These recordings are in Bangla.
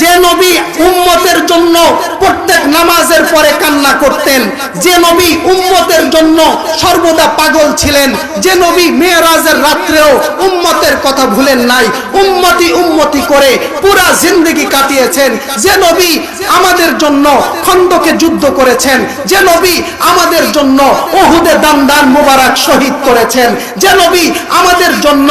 যে নবী উম্মতের জন্য প্রত্যেক নামাজের পরে কান্না করতেন, যে নবী উম্মতের জন্য সর্বদা পাগল ছিলেন, যে নবী মেয়েরাজের রাত্রেও উম্মতের কথা ভুলেন নাই, উম্মতি উম্মতি করে পুরা জিন্দগি কাটিয়েছেন, যে নবী আমাদের জন্য খন্দকে যুদ্ধ করেছেন, যে নবী আমাদের জন্য ওহুদে দান দান মুবারক শহীদ করেছেন, যে নবী আমাদের জন্য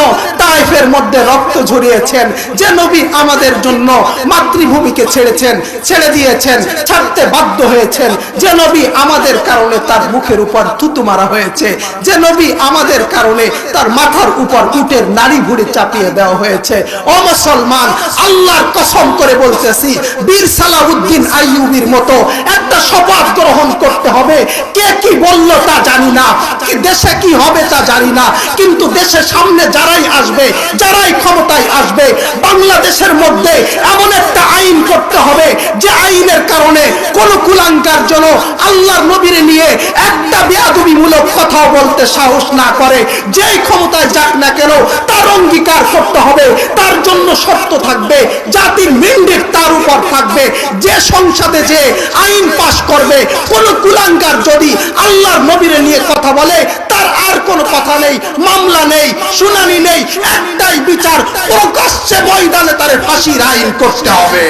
তাইফের মধ্যে রক্ত ঝরিয়েছেন, যে নবী আমাদের জন্য মাতৃভূমিকে ছেড়েছেন, ছেড়ে দিয়েছেন, ছাড়তে বাধ্য হয়েছেন। যে নবী আমাদের কারণে তার মুখের উপর থুতু মারা হয়েছে, যে নবী আমাদের কারণে তার মাথার উপর উটের নারী ভুড়ি চাপিয়ে দেওয়া হয়েছে। ও মুসলমান, আল্লাহর কসম করে বলতেছি, বীর সালাউদ্দিন আইয়ুবির মতো একটা শপথ গ্রহণ করতে হবে। কে কি বলল তা জানি না দেশে কি হবে তা জানি না, কিন্তু দেশের সামনে যারাই আসবে যারাই ক্ষমতায় আসবে, বাংলাদেশের মধ্যে এমন একটা আইন করতে হবে যে আইনের কারণে কোন কুলাঙ্কার জন্য আল্লাহর নবীরে নিয়ে একটা বেয়াদবিমূলক কথা বলতে সাহস না করে, যেই ক্ষমতায় যাক না কেন, তার অঙ্গীকার করতে হবে, তার জন্য শর্ত থাকবে জাতির মেন্ডেট তার উপর থাকবে, যে সংসদে যে আইন পাশ করবে, কোন কুলাঙ্কার যদি আল্লাহর নবীরে নিয়ে কথা বলে মামলা নেই মামলা নেই, শুনানি নেই, একটাই বিচার, প্রকাশ্যে ময়দানে তার ফাঁসির আইন করতে হবে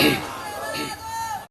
Yeah.